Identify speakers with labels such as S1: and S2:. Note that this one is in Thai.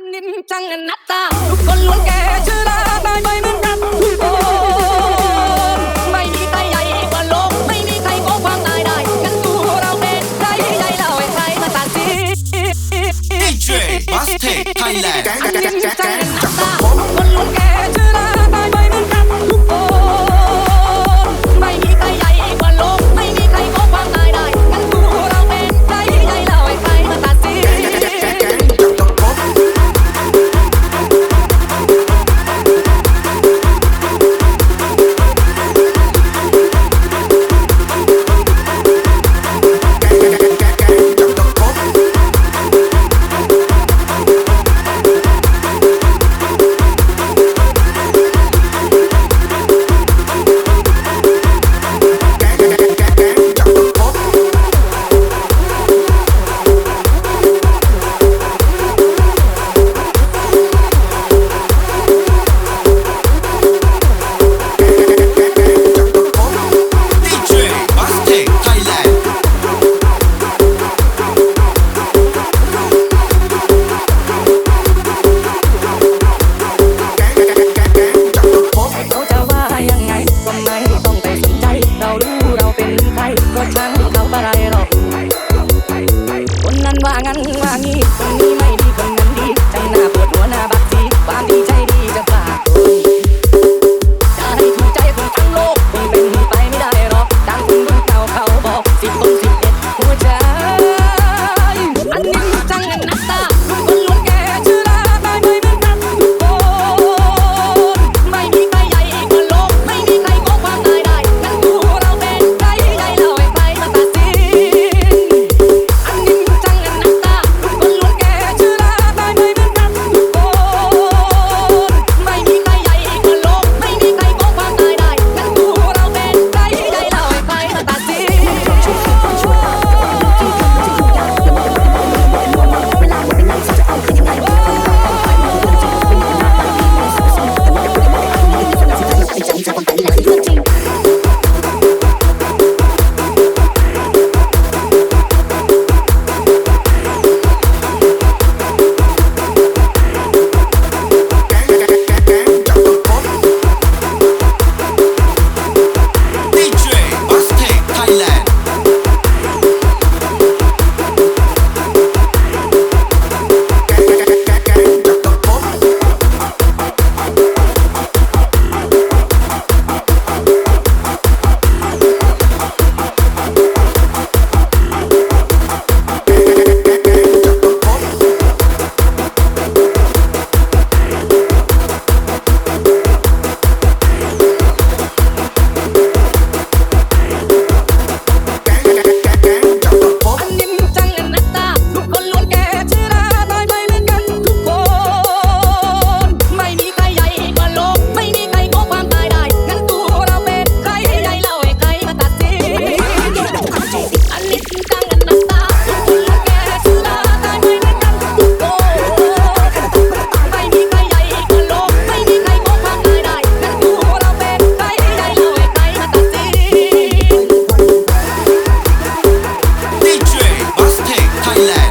S1: อันนี้จังนัตตาทุกคนล้วนแก่ชื่อลาตายไปเหมือนกันทุกคนไม่มีใครใหญ่กว่าโลกไม่มีใครโกงความตายได้งั้นตัวเราเป็นใครใหญ่เราให้ใครมาตัดสิน
S2: DJ Bastet Thailand
S1: อันนี้จัง black.